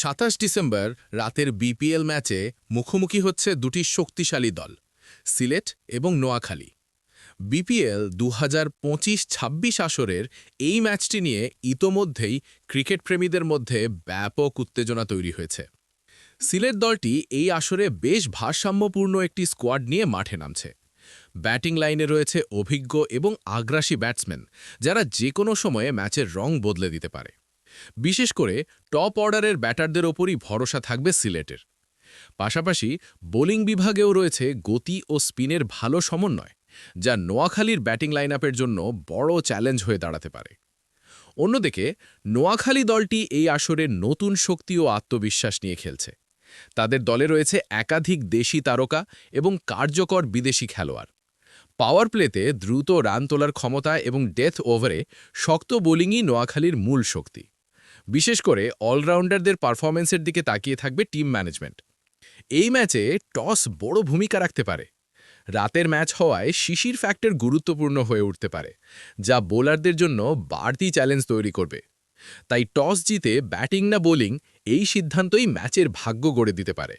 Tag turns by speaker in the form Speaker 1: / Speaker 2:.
Speaker 1: সাতাশ ডিসেম্বর রাতের বিপিএল ম্যাচে মুখোমুখি হচ্ছে দুটি শক্তিশালী দল, সিলেট এবং নোয়াখালী। বিপিএল দু হাজার পঁচিশ ছাব্বিশ আসরের এই ম্যাচটি নিয়ে ইতোমধ্যেই ক্রিকেট প্রেমীদের মধ্যে ব্যাপক উত্তেজনা তৈরি হয়েছে। সিলেট দলটি এই আসরে বেশ ভারসাম্যপূর্ণ একটি স্কোয়াড নিয়ে মাঠে নামছে। ব্যাটিং লাইনে রয়েছে অভিজ্ঞ এবং আগ্রাসী ব্যাটসম্যান, যারা যে কোনো সময়ে ম্যাচের রং বদলে দিতে পারে। বিশেষ করে টপ অর্ডারের ব্যাটারদের ওপরই ভরসা থাকবে সিলেটের। পাশাপাশি বোলিং বিভাগেও রয়েছে গতি ও স্পিনের ভালো সমন্বয়, যা নোয়াখালীর ব্যাটিং লাইনআপের জন্য বড় চ্যালেঞ্জ হয়ে দাঁড়াতে পারে। অন্যদিকে, নোয়াখালী দলটি এই আসরে নতুন শক্তি ও আত্মবিশ্বাস নিয়ে খেলছে। তাদের দলে রয়েছে একাধিক দেশি তারকা এবং কার্যকর বিদেশি খেলোয়াড়। পাওয়ার প্লেতে দ্রুত রান তোলার ক্ষমতা এবং ডেথ ওভারে শক্ত বোলিংই নোয়াখালীর মূল শক্তি। বিশেষ করে অলরাউন্ডারদের পারফরমেন্সের দিকে তাকিয়ে থাকবে টিম ম্যানেজমেন্ট। এই ম্যাচে টস বড় ভূমিকা রাখতে পারে। রাতের ম্যাচ হওয়ায় শিশির ফ্যাক্টর গুরুত্বপূর্ণ হয়ে উঠতে পারে, যা বোলারদের জন্য বাড়তি চ্যালেঞ্জ তৈরি করবে। তাই টস জিতে ব্যাটিং না বোলিং এই সিদ্ধান্তই ম্যাচের ভাগ্য গড়ে দিতে পারে।